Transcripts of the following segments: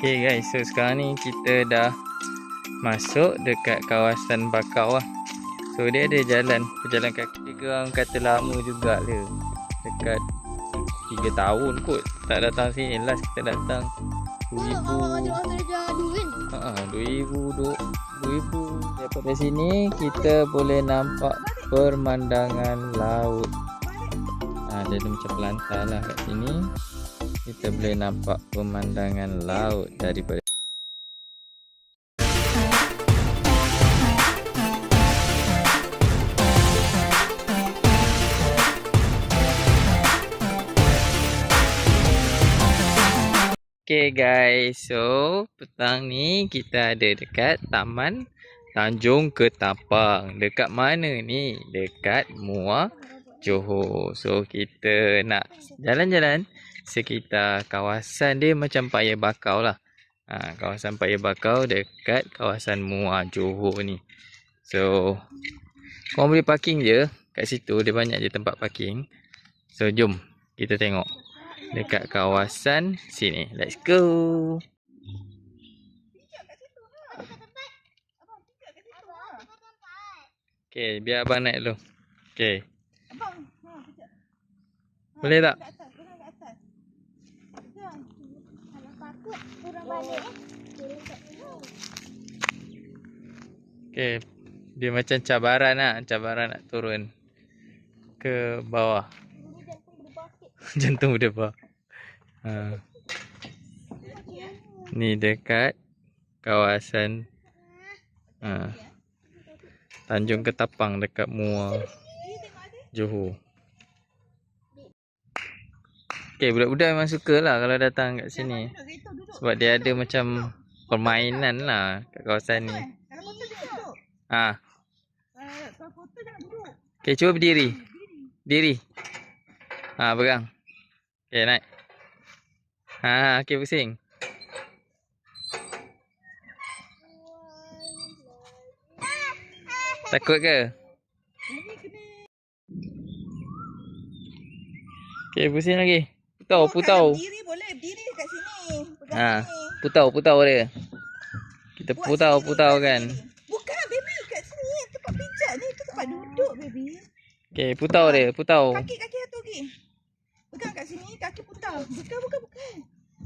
Okay guys, so sekarang ni kita dah masuk dekat kawasan Bakau lah. So dia ada jalan, berjalan kaki. Dia orang kata lama juga dia. Dekat 3 tahun kot tak datang sini. Last kita datang 2000. Ha, 2000 du- 2000 daripada sini kita boleh nampak pemandangan laut. Ha, dia ada macam pelantar lah kat sini. Kita boleh nampak pemandangan laut daripada Okay guys, so petang ni kita ada dekat Taman Tanjung Ketapang. Dekat mana ni? Dekat Muar Johor. So kita nak jalan-jalan sekitar kawasan dia macam Paya Bakau lah. Ha, kawasan Paya Bakau dekat kawasan Muar Johor ni. So korang boleh parking je kat situ. Dia banyak je tempat parking. So jom kita tengok dekat kawasan sini. Let's go. Okay, biar abang naik dulu. Okay. Boleh tak? Okay. Dia macam cabaran lah. Cabaran nak turun ke bawah. Jantung berdebar. Ha. Ni dekat kawasan ha. Tanjung Ketapang dekat Muar Johor. Okay, budak-budak memang suka lah kalau datang kat sini. Sebab dia ada macam permainan lah kat kawasan ni. Ha. Okay, cuba berdiri. Diri. Ha, pegang. Okay, naik. Ha, okay, pusing. Takut ke? Okay, pusing lagi. Putau, putau. Berdiri boleh, berdiri kat sini. Pegang Ha. sini. Putau, putau dia. Kita Buat putau, sini, putau kan. Bukan, baby. Kat sini. Tempat pijat ni. Tempat duduk, baby. Okay, putau dia, putau. Kaki, kaki satu lagi. Pegang kat sini, kaki putar. Bukan, bukan, bukan.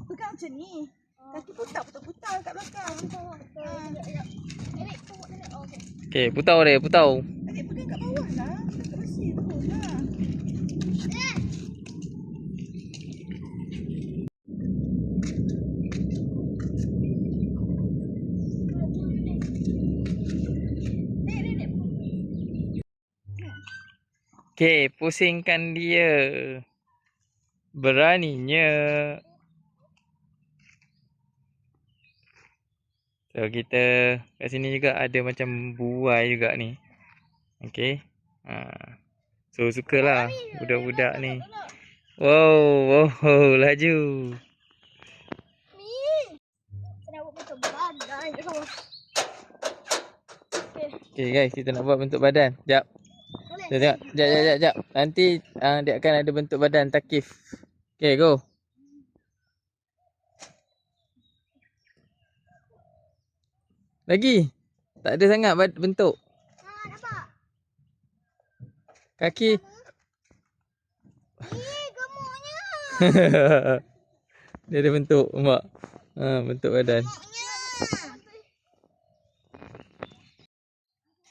Pegang macam ni. Kaki putar, putar-putar kat belakang. Ha. Okay, putau dia, putau. Adik pegang kat bawah lah. Kat besi tu lah. Okay, pusingkan dia. Beraninya. So, kita kat sini juga ada macam buai juga ni. Okay. Ha. So, sukalah budak-budak ni. Wow, wow, laju. Okay guys, kita nak buat bentuk badan. Jap. Jap, jap, jap, jap, jap, jap. Nanti uh, dia akan ada bentuk badan takif. Okay, go. Lagi. Tak ada sangat bentuk. Kaki. dia ada bentuk, mak. Ha, bentuk badan.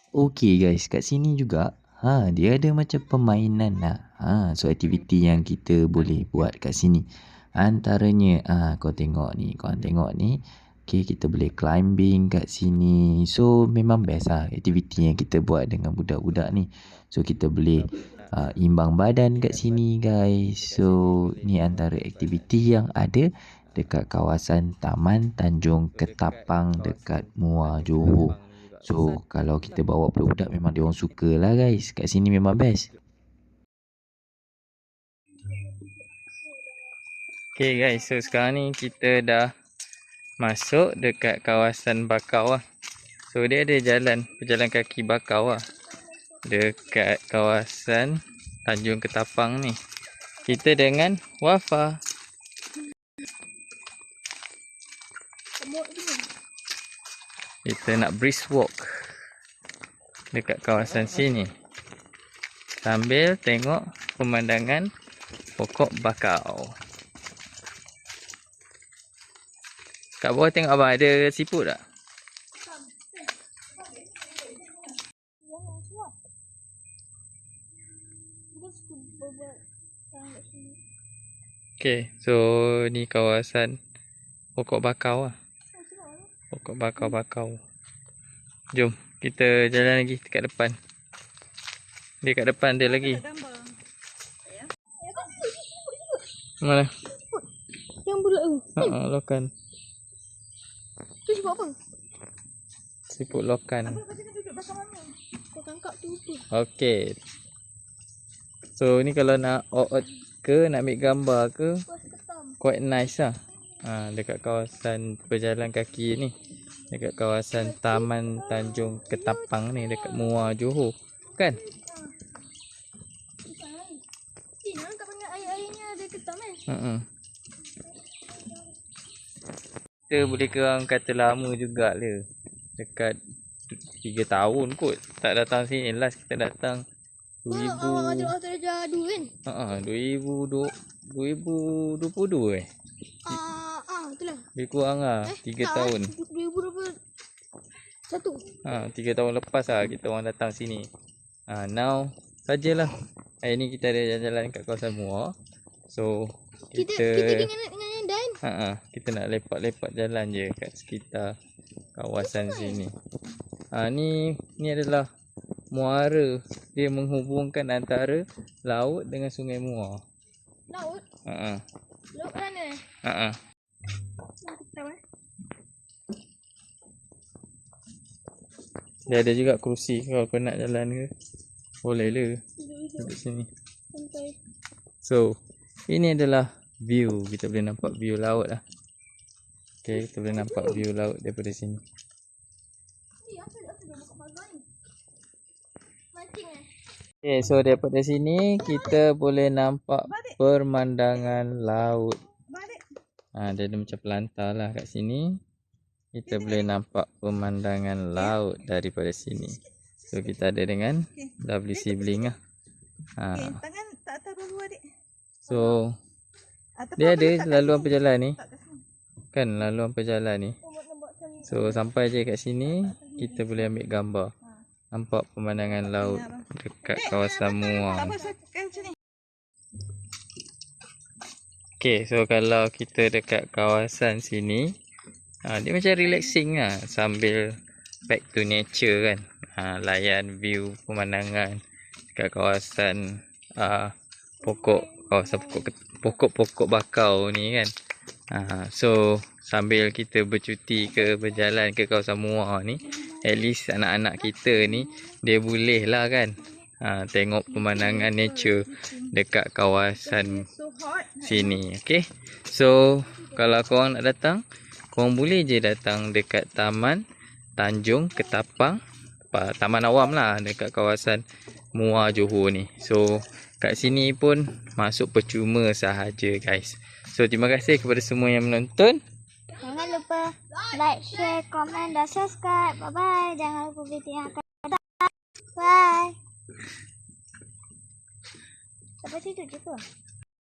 Okay guys, kat sini juga ha dia ada macam permainan lah. Ha so aktiviti yang kita boleh buat kat sini. Antaranya ha, kau tengok ni, kau tengok ni. Okay, kita boleh climbing kat sini. So memang best lah aktiviti yang kita buat dengan budak-budak ni. So kita boleh uh, imbang badan kat sini guys. So ni antara aktiviti yang ada dekat kawasan Taman Tanjung Ketapang dekat Muar Johor. So kalau kita bawa budak-budak memang dia orang suka lah guys. Kat sini memang best. Okay guys, so sekarang ni kita dah masuk dekat kawasan Bakau lah. So dia ada jalan, berjalan kaki Bakau lah. dekat kawasan Tanjung Ketapang ni. Kita dengan Wafa. Semut tu ni. Kita nak brisk walk dekat kawasan sini. Sambil tengok pemandangan pokok bakau. Kat bawah tengok abang ada siput tak? Okay, so ni kawasan pokok bakau lah. Pokok bakau-bakau. Jom, kita jalan lagi dekat depan. Dia kat depan dia lagi. Ya. Mana? Yang bulat tu. Ha, lokan. Tu sebab apa? Siput lokan. Abang kata duduk belakang? Kau tangkap tu. Okay. So ni kalau nak out ke nak ambil gambar ke quite nice lah. Ha, dekat kawasan berjalan kaki ni. Dekat kawasan Taman Tanjung Ketapang ni dekat Muar Johor. Kan? Eh, eh? Hmm. Kita boleh kerang kata lama jugalah. Dekat 3 tahun kot. Tak datang sini. Last kita datang Kau awak 2000 ada waktu ada adu kan? Ha 2020 2022 eh. Ah, ah, itulah. Lebih kurang lah Eh, 3 tak, tahun. eh. 2021. Satu. Ha 3 tahun lepas lah kita orang datang sini. Ha now sajalah. Hari ni kita ada jalan-jalan kat kawasan Muar. So Kita kita kita dengan dengan Dan. Ha ah, kita nak lepak-lepak jalan je kat sekitar kawasan sini. Ha ni ni adalah muara. Dia menghubungkan antara laut dengan Sungai Muar. Laut. Ha ah. Laut mana eh? Ha ah. Nak ketam eh? Dia ada juga kerusi kalau kau nak jalan ke. Boleh le duduk sini. So, ini adalah view. Kita boleh nampak view laut lah. Okay, kita boleh nampak view laut daripada sini. Okay, so daripada sini kita boleh nampak pemandangan laut. Ha, dia ada macam pelantar lah kat sini. Kita boleh nampak pemandangan laut daripada sini. So kita ada dengan lovely sibling lah. Okay, Ha, tangan tak atas dulu adik. so dia ada laluan pejalan ni. Kan laluan pejalan ni. So sampai je kat sini kita boleh ambil gambar. Nampak pemandangan laut dekat kawasan ni. Okay, so kalau kita dekat kawasan sini, ha, dia macam relaxing lah sambil back to nature kan. Ha, layan view pemandangan dekat kawasan uh, pokok kawasan pokok pokok-pokok bakau ni kan. Ha, so sambil kita bercuti ke berjalan ke kawasan Muar ni, at least anak-anak kita ni dia boleh lah kan. Ha, tengok pemandangan nature dekat kawasan sini okey so kalau korang nak datang korang boleh je datang dekat taman Tanjung Ketapang apa, taman awam lah dekat kawasan Muar Johor ni so kat sini pun masuk percuma sahaja guys so terima kasih kepada semua yang menonton Jangan lupa like, share, komen dan subscribe. Bye-bye. Jangan lupa video yang akan datang. Bye. Sampai situ je ke?